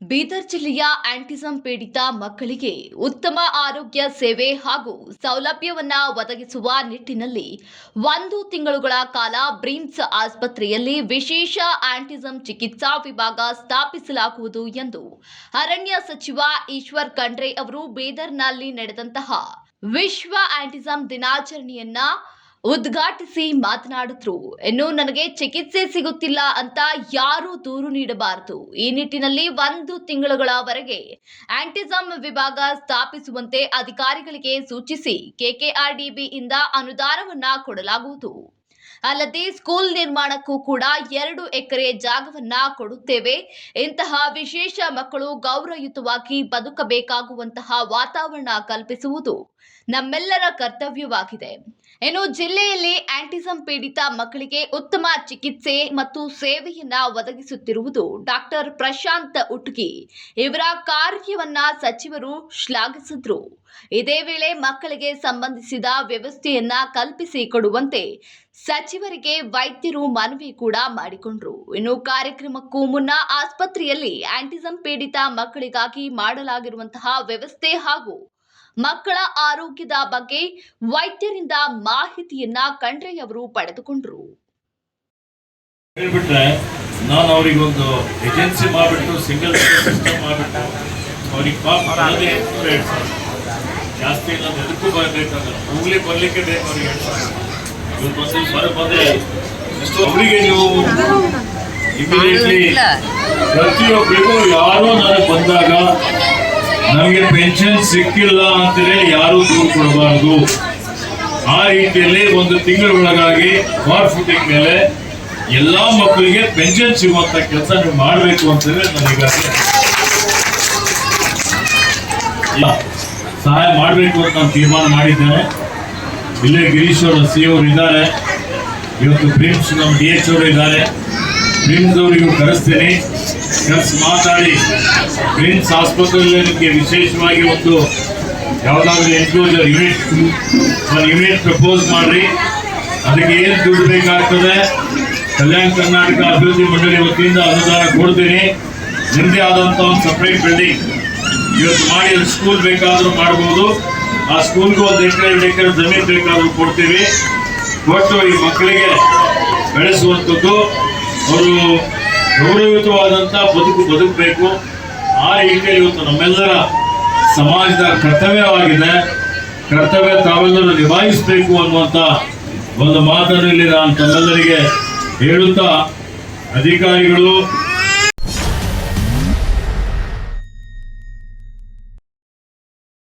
ಬೀದರ್ ಜಿಲ್ಲೆಯ ಆಂಟಿಸಂ ಪೀಡಿತ ಮಕ್ಕಳಿಗೆ ಉತ್ತಮ ಆರೋಗ್ಯ ಸೇವೆ ಹಾಗೂ ಸೌಲಭ್ಯವನ್ನ ಒದಗಿಸುವ ನಿಟ್ಟಿನಲ್ಲಿ ಒಂದು ತಿಂಗಳುಗಳ ಕಾಲ ಬ್ರಿಮ್ಸ್ ಆಸ್ಪತ್ರೆಯಲ್ಲಿ ವಿಶೇಷ ಆಂಟಿಸಂ ಚಿಕಿತ್ಸಾ ವಿಭಾಗ ಸ್ಥಾಪಿಸಲಾಗುವುದು ಎಂದು ಅರಣ್ಯ ಸಚಿವ ಈಶ್ವರ್ ಖಂಡ್ರೆ ಅವರು ಬೀದರ್ನಲ್ಲಿ ನಡೆದಂತಹ ವಿಶ್ವ ಆಂಟಿಸಂ ದಿನಾಚರಣೆಯನ್ನ ಉದ್ಘಾಟಿಸಿ ಮಾತನಾಡಿದ್ರು. ಇನ್ನು ನನಗೆ ಚಿಕಿತ್ಸೆ ಸಿಗುತ್ತಿಲ್ಲ ಅಂತ ಯಾರೂ ದೂರು ನೀಡಬಾರದು. ಈ ನಿಟ್ಟಿನಲ್ಲಿ ಒಂದು ತಿಂಗಳುಗಳವರೆಗೆ ಆಂಟಿಸಮ್ ವಿಭಾಗ ಸ್ಥಾಪಿಸುವಂತೆ ಅಧಿಕಾರಿಗಳಿಗೆ ಸೂಚಿಸಿ, ಕೆಕೆಆರ್ಡಿಬಿಯಿಂದ ಅನುದಾನವನ್ನ ಕೊಡಲಾಗುವುದು. ಅಲ್ಲದೆ ಸ್ಕೂಲ್ ನಿರ್ಮಾಣಕ್ಕೂ ಕೂಡ ಎರಡು ಎಕರೆ ಜಾಗವನ್ನ ಕೊಡುತ್ತೇವೆ. ಇಂತಹ ವಿಶೇಷ ಮಕ್ಕಳು ಗೌರವಯುತವಾಗಿ ಬದುಕಬೇಕಾಗುವಂತಹ ವಾತಾವರಣ ಕಲ್ಪಿಸುವುದು ನಮ್ಮೆಲ್ಲರ ಕರ್ತವ್ಯವಾಗಿದೆ. ಇನ್ನು ಜಿಲ್ಲೆಯಲ್ಲಿ ಆಂಟಿಸಂ ಪೀಡಿತ ಮಕ್ಕಳಿಗೆ ಉತ್ತಮ ಚಿಕಿತ್ಸೆ ಮತ್ತು ಸೇವೆಯನ್ನ ಒದಗಿಸುತ್ತಿರುವುದು ಡಾಕ್ಟರ್ ಪ್ರಶಾಂತ್ ಉಟ್ಗಿ. ಇವರ ಕಾರ್ಯವನ್ನ ಸಚಿವರು ಶ್ಲಾಘಿಸಿದ್ರು. ಇದೇ ವೇಳೆ ಮಕ್ಕಳಿಗೆ ಸಂಬಂಧಿಸಿದ ವ್ಯವಸ್ಥೆಯನ್ನ ಕಲ್ಪಿಸಿ ಕೊಡುವಂತೆ ಸಚಿವರಿಗೆ ವೈದ್ಯರು ಮನವಿ ಕೂಡ ಮಾಡಿಕೊಂಡ್ರು. ಇನ್ನು ಕಾರ್ಯಕ್ರಮಕ್ಕೂ ಮುನ್ನ ಆಸ್ಪತ್ರೆಯಲ್ಲಿ ಆಂಟಿಸಮ್ ಪೀಡಿತ ಮಕ್ಕಳಿಗಾಗಿ ಮಾಡಲಾಗಿರುವಂತಹ ವ್ಯವಸ್ಥೆ ಹಾಗೂ ಮಕ್ಕಳ ಆರೋಗ್ಯದ ಬಗ್ಗೆ ವೈದ್ಯರಿಂದ ಮಾಹಿತಿಯನ್ನ ಖಂಡ್ರೆಯವರು ಪಡೆದುಕೊಂಡ್ರು. ಹೇಳ್ಬಿಟ್ರೆ ನಾನು ಅವ್ರಿಗೆ ಒಂದು ಏಜೆನ್ಸಿ ಮಾಡಿಬಿಟ್ಟು ಸಿಂಗಲ್ ಸಿಸ್ಟಮ್ ಮಾಡಿಬಿಟ್ಟು ಅವ್ರಿಗೆ ಪಾಪ ಅಲ್ಲದೆ ಎರಡು ಸಾವಿರ ಜಾಸ್ತಿ ಇಲ್ಲ ಬರಬೇಕಾಗಲ್ಲ ಹೋಗ್ಲಿ ಬರ್ಲಿಕ್ಕೆ ಬೇಕು ಅವ್ರಿಗೆ ಎರಡು ಸಾವಿರ ಇವ್ರು ಬಂದು ಹೊರಗೆ ಬಂದ್ರೆ ಎಷ್ಟು ಅವರಿಗೆ ನೀವು ಇಮಿಡಿಯೇಟ್ಲಿ ಪ್ರತಿಯೊಬ್ಬರಿಗೂ ಯಾರೋ ನನಗೆ ಬಂದಾಗ ನನಗೆ ಪೆನ್ಷನ್ ಸಿಕ್ಕಿಲ್ಲ ಅಂತಲೇ ಯಾರೂ ದೂರು ಕೊಡಬಾರದು. ಆ ರೀತಿಯಲ್ಲಿ ಒಂದು ತಿಂಗಳೊಳಗಾಗಿ ಬಾರ್ ಫುಟಿಂಗ್ ಮೇಲೆ ಎಲ್ಲ ಮಕ್ಕಳಿಗೆ ಪೆನ್ಷನ್ ಸಿಗುವಂತ ಕೆಲಸ ನೀವು ಮಾಡಬೇಕು ಅಂತೇಳಿ ನಾನು ಈಗಾಗಲೇ ಇಲ್ಲ, ಸಹಾಯ ಮಾಡಬೇಕು ಅಂತ ನಾನು ತೀರ್ಮಾನ ಮಾಡಿದ್ದೇನೆ. ಇಲ್ಲೇ ಗಿರೀಶ್ ಅವರು ಸಿ ಅವರು ಇದ್ದಾರೆ. ಇವತ್ತು ಪ್ರಿಮ್ಸ್ ನಮ್ಮ ಡಿ ಎಚ್ ಅವರು ಇದ್ದಾರೆ. ಪ್ರಿಮ್ಸ್ ಅವರಿಗೂ ಕರೆಸ್ತೀನಿ. ಕರೆಸಿ ಮಾತಾಡಿ. ಪ್ರಿಮ್ಸ್ ಆಸ್ಪತ್ರೆಯಲ್ಲಿ ನಿಮಗೆ ವಿಶೇಷವಾಗಿ ಒಂದು ಯಾವುದಾದ್ರೂ ಎನ್ಕ್ಲೋಜರ್ ಯೂನಿಟ್ ಒಂದು ಯೂನಿಟ್ ಪ್ರಪೋಸ್ ಮಾಡಿರಿ. ಅದಕ್ಕೆ ಏನು ದುಡ್ಡು ಬೇಕಾಗ್ತದೆ? ಕಲ್ಯಾಣ ಕರ್ನಾಟಕ ಅಭಿವೃದ್ಧಿ ಮಂಡಳಿ ವತಿಯಿಂದ ಅನುದಾನ ಕೊಡ್ತೀನಿ. ನಿಮ್ಮದೇ ಆದಂಥ ಒಂದು ಸಪ್ರೇಟ್ ಬಿಲ್ಡಿಂಗ್ ಇವತ್ತು ಮಾಡಿ ಸ್ಕೂಲ್ ಬೇಕಾದರೂ ಮಾಡ್ಬೋದು. ಆ ಸ್ಕೂಲ್ಗೆ ಒಂದು ಎಕರೆ, ಎರಡು ಎಕರೆ ಜಮೀನು ಬೇಕಾದರೂ ಕೊಡ್ತೀವಿ. ಕೊಟ್ಟು ಈ ಮಕ್ಕಳಿಗೆ ಬೆಳೆಸುವಂಥದ್ದು ಅವರು ಗೌರವಯುತವಾದಂಥ ಬದುಕು ಬದುಕಬೇಕು. ಆ ರೀತಿಯಲ್ಲಿ ಇವತ್ತು ನಮ್ಮೆಲ್ಲರ ಸಮಾಜದ ಕರ್ತವ್ಯವಾಗಿದೆ. ಕರ್ತವ್ಯ ತಾವೆಲ್ಲರೂ ನಿಭಾಯಿಸಬೇಕು ಅನ್ನುವಂಥ ಒಂದು ಮಾತನ್ನು ಇಲ್ಲಿ ನಾನು ತಮ್ಮೆಲ್ಲರಿಗೆ ಹೇಳುತ್ತಾ, ಅಧಿಕಾರಿಗಳು